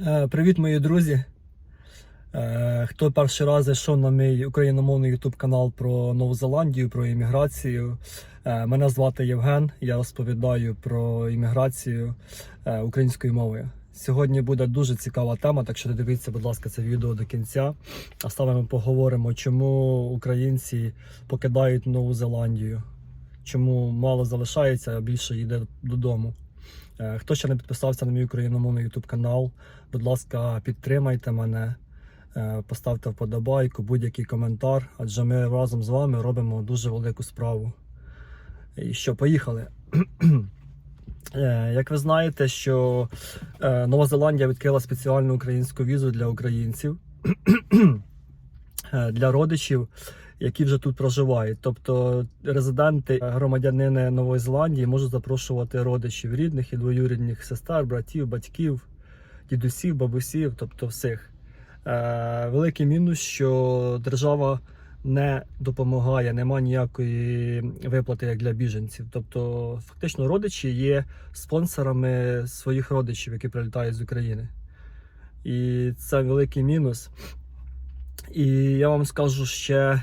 Е, Привіт, мої друзі. Е, Хто перший раз зайшов на мій україномовний YouTube канал про Нову Зеландію, про імміграцію. Е, Мене звати Євген. Я розповідаю про імміграцію українською мовою. Сьогодні буде дуже цікава тема, так що дивіться, будь ласка, це відео до кінця. А саме ми поговоримо, чому українці покидають Нову Зеландію, чому мало залишається, а більше йде додому. Е, Хто ще не підписався на мій україномовний YouTube канал, будь ласка, підтримайте мене, е, поставте вподобайку, будь-який коментар, адже ми разом з вами робимо дуже велику справу. І що, поїхали. Е, Як ви знаєте, що Нова Зеландія відкрила спеціальну українську візу для українців, для родичів, які вже тут проживають. Тобто резиденти, громадянини Нової Зеландії можуть запрошувати родичів рідних і двоюрідних сестер, братів, батьків, дідусів, бабусів, тобто всіх. Е, Великий мінус, що держава не допомагає, нема ніякої виплати як для біженців. Тобто, фактично, родичі є спонсорами своїх родичів, які прилітають з України. І це великий мінус. І я вам скажу ще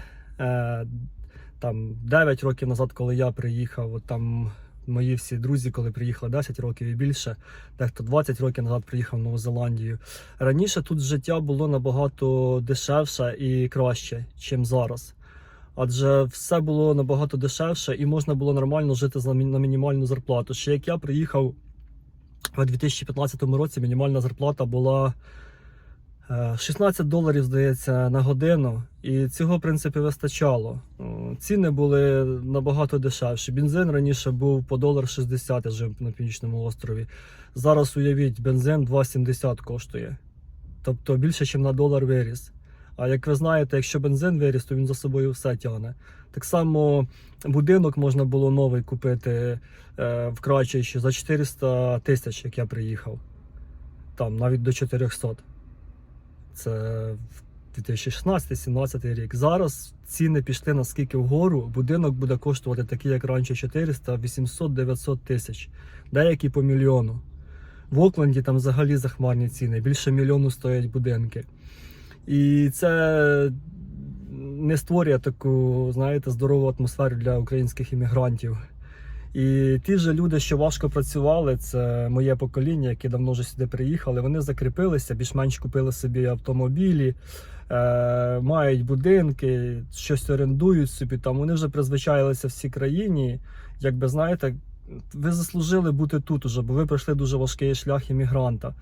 там 9 років назад, коли я приїхав, там мої всі друзі, коли приїхали 10 років і більше, дехто 20 років назад приїхав в Нову Зеландію. Раніше тут життя було набагато дешевше і краще, ніж зараз. Адже все було набагато дешевше і можна було нормально жити на мінімальну зарплату. Ще як я приїхав у 2015 році, мінімальна зарплата була е, 16 доларів, здається, на годину, і цього в принципі вистачало. Ціни були набагато дешевші. Бензин раніше був по долар 60, я жив на північному острові. Зараз уявіть, бензин 2,70 коштує. Тобто більше, ніж на долар виріс. А як ви знаєте, якщо бензин виріс, то він за собою все тягне. Так само будинок можна було новий купити е, в Крачищі за 400 тисяч, як я приїхав. Там навіть до 400. Це в 2016-17 рік. Зараз ціни пішли наскільки вгору. Будинок буде коштувати такий, як раніше, 400, 800, 900 тисяч, деякі по мільйону. В Окленді там взагалі захмарні ціни. Більше мільйону стоять будинки. І це не створює таку, знаєте, здорову атмосферу для українських іммігрантів. І ті ж люди, що важко працювали, це моє покоління, які давно вже сюди приїхали, вони закріпилися, більш-менш купили собі автомобілі, е, мають будинки, щось орендують собі. Там вони вже призвичаїлися всій країні. Якби знаєте, ви заслужили бути тут уже, бо ви пройшли дуже важкий шлях іммігранта.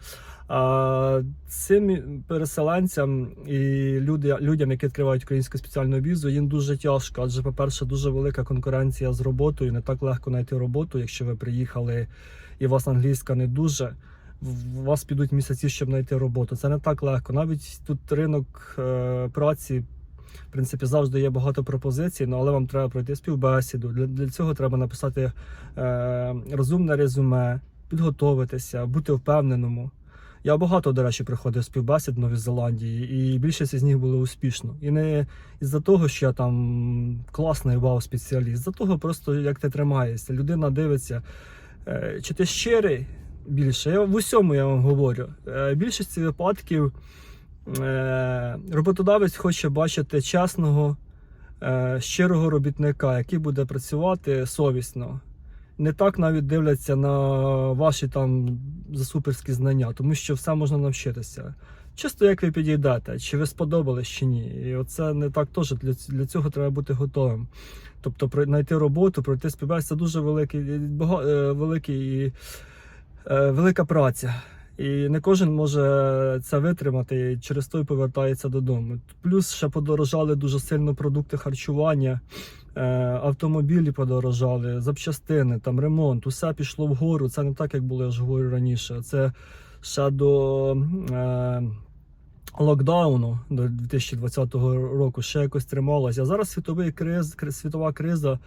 Цим переселенцям і люди, людям, які відкривають українську спеціальну візу, їм дуже тяжко. Адже, по-перше, дуже велика конкуренція з роботою. Не так легко знайти роботу, якщо ви приїхали і у вас англійська не дуже. В вас підуть місяці, щоб знайти роботу. Це не так легко. Навіть тут ринок е, праці, в принципі, завжди є багато пропозицій, ну, але вам треба пройти співбесіду. Для, для цього треба написати е, розумне резюме, підготовитися, бути впевненому. Я багато, до речі, приходив співбесід в Новій Зеландії, і більшість із них були успішно. І не із-за того, що я там класний вау-спеціаліст, з-за того, просто як ти тримаєшся. Людина дивиться, е, чи ти щирий більше. Я в усьому я вам говорю. Е, більшості випадків роботодавець хоче бачити чесного, е, щирого робітника, який буде працювати совісно не так навіть дивляться на ваші там засуперські знання, тому що все можна навчитися. Чисто як ви підійдете, чи ви сподобались чи ні. І оце не так теж для, цього треба бути готовим. Тобто знайти роботу, пройти співбесід, це дуже великий, е, великий, е, велика праця. І не кожен може це витримати і через то повертається додому. Плюс ще подорожали дуже сильно продукти харчування. Е, автомобілі подорожали, запчастини, там ремонт, усе пішло вгору. Це не так, як було, я ж говорю раніше. Це ще до е, локдауну до 2020 року ще якось трималося. А зараз світовий криз, кри- світова криза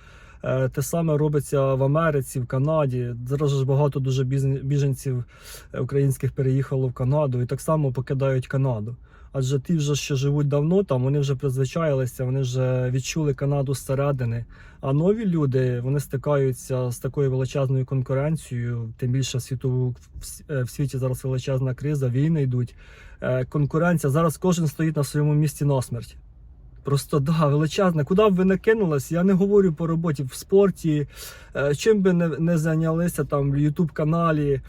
Те саме робиться в Америці, в Канаді. Зараз ж багато дуже біженців е, українських переїхало в Канаду і так само покидають Канаду. Адже ті, вже, що живуть давно там, вони вже призвичаїлися, вони вже відчули Канаду зсередини. А нові люди вони стикаються з такою величезною конкуренцією, тим більше світову е, в світі зараз величезна криза, війни йдуть. Е, Конкуренція зараз кожен стоїть на своєму місці насмерть. Просто да, величезна. Куди б ви не кинулись? Я не говорю по роботі в спорті, е, чим би не, не зайнялися там в Ютуб каналі,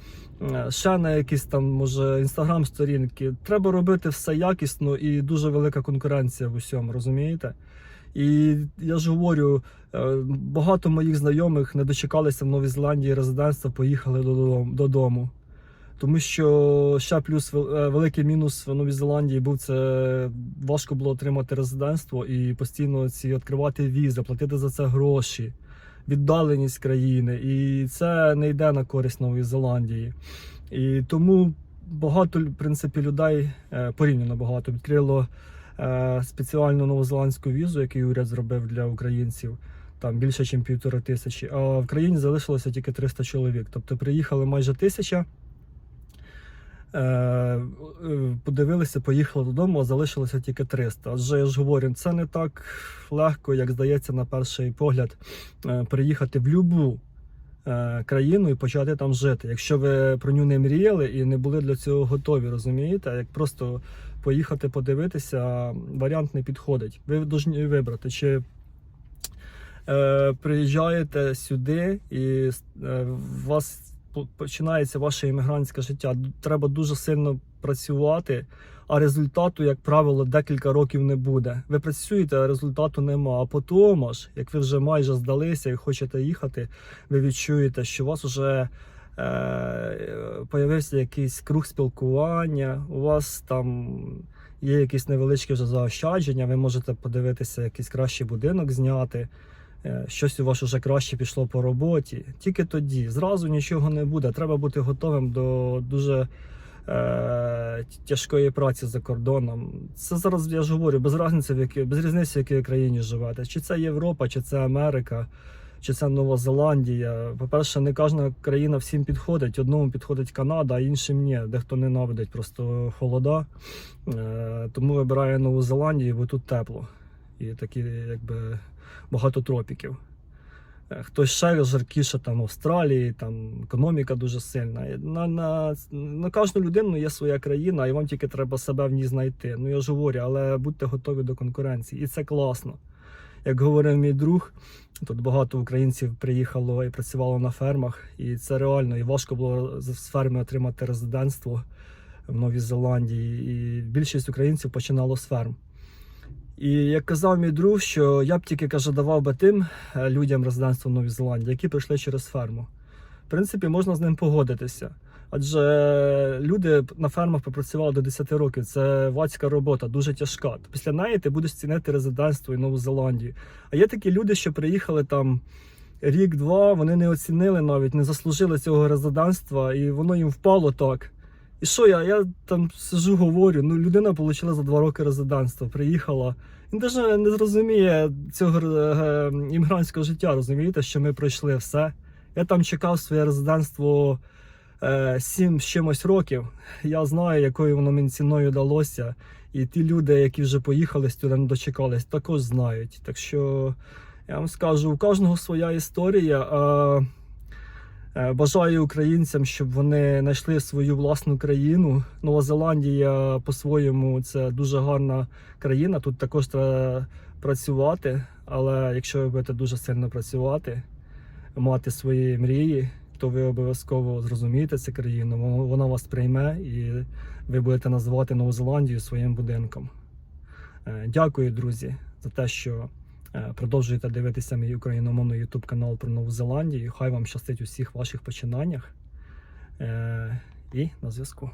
е, ще на якісь там, може, інстаграм сторінки. Треба робити все якісно і дуже велика конкуренція в усьому, розумієте? І я ж говорю, е, багато моїх знайомих не дочекалися в Новій Зеландії резидентства, поїхали додому. Тому що ще плюс е, великий мінус в Новій Зеландії був це важко було отримати резидентство і постійно ці відкривати візи, платити за це гроші, віддаленість країни. І це не йде на користь Нової Зеландії. І тому багато в принципі людей е, порівняно багато відкрило е, спеціальну новозеландську візу, яку уряд зробив для українців. Там більше, ніж півтори тисячі. А в країні залишилося тільки 300 чоловік. Тобто приїхали майже тисяча. Е, е, подивилися, поїхали додому, а залишилося тільки 300. Адже я ж говорю, це не так легко, як здається, на перший погляд, е, приїхати в будь-яку країну і почати там жити. Якщо ви про нього не мріяли і не були для цього готові, розумієте? Як просто поїхати подивитися, варіант не підходить. Ви повинні вибрати, чи приїжджаєте сюди і у вас починається ваше іммігрантське життя. Треба дуже сильно працювати, а результату, як правило, декілька років не буде. Ви працюєте, а результату нема. А потім ж, як ви вже майже здалися і хочете їхати, ви відчуєте, що у вас вже е, появився якийсь круг спілкування, у вас там є якісь невеличкі вже заощадження, ви можете подивитися, якийсь кращий будинок зняти. Е, Щось у вас уже краще пішло по роботі. Тільки тоді зразу нічого не буде. Треба бути готовим до дуже е, тяжкої праці за кордоном. Це зараз я ж говорю, без різниці, в якій, без різниці, в якій країні живете. Чи це Європа, чи це Америка, чи це Нова Зеландія. По-перше, не кожна країна всім підходить. Одному підходить Канада, а іншим ні. Дехто ненавидить просто холода. Е, тому вибирає Нову Зеландію, бо тут тепло. І такі, якби, багато тропіків. Е, Хтось ще жаркіше там Австралії, там економіка дуже сильна. На, на, на кожну людину є своя країна, і вам тільки треба себе в ній знайти. Ну я ж говорю, але будьте готові до конкуренції. І це класно. Як говорив мій друг, тут багато українців приїхало і працювало на фермах, і це реально і важко було з ферми отримати резидентство в Новій Зеландії. І більшість українців починало з ферм. І як казав мій друг, що я б тільки каже, давав би тим е, людям резидентство в Новій Зеландії, які прийшли через ферму. В принципі, можна з ним погодитися. Адже люди на фермах попрацювали до 10 років. Це вацька робота, дуже тяжка. Після неї ти будеш цінити резидентство і Нову Зеландію. А є такі люди, що приїхали там рік-два, вони не оцінили навіть, не заслужили цього резидентства, і воно їм впало так. І що я? Я там сижу, говорю, ну людина отримала за два роки резидентство, приїхала. Він навіть не зрозуміє цього е, іммігрантського життя, розумієте, що ми пройшли все. Я там чекав своє резидентство е, сім з чимось років. Я знаю, якою воно мені ціною далося. І ті люди, які вже поїхали сюди, не дочекались, також знають. Так що я вам скажу, у кожного своя історія. А Бажаю українцям, щоб вони знайшли свою власну країну. Нова Зеландія по-своєму це дуже гарна країна. Тут також треба працювати. Але якщо ви будете дуже сильно працювати, мати свої мрії, то ви обов'язково зрозумієте цю країну. вона- вас прийме і ви будете називати Нову Зеландію своїм будинком. Е, Дякую, друзі, за те, що Е, Продовжуйте дивитися мій україномовний YouTube канал про Нову Зеландію. Хай вам щастить у всіх ваших починаннях. Е, І на зв'язку.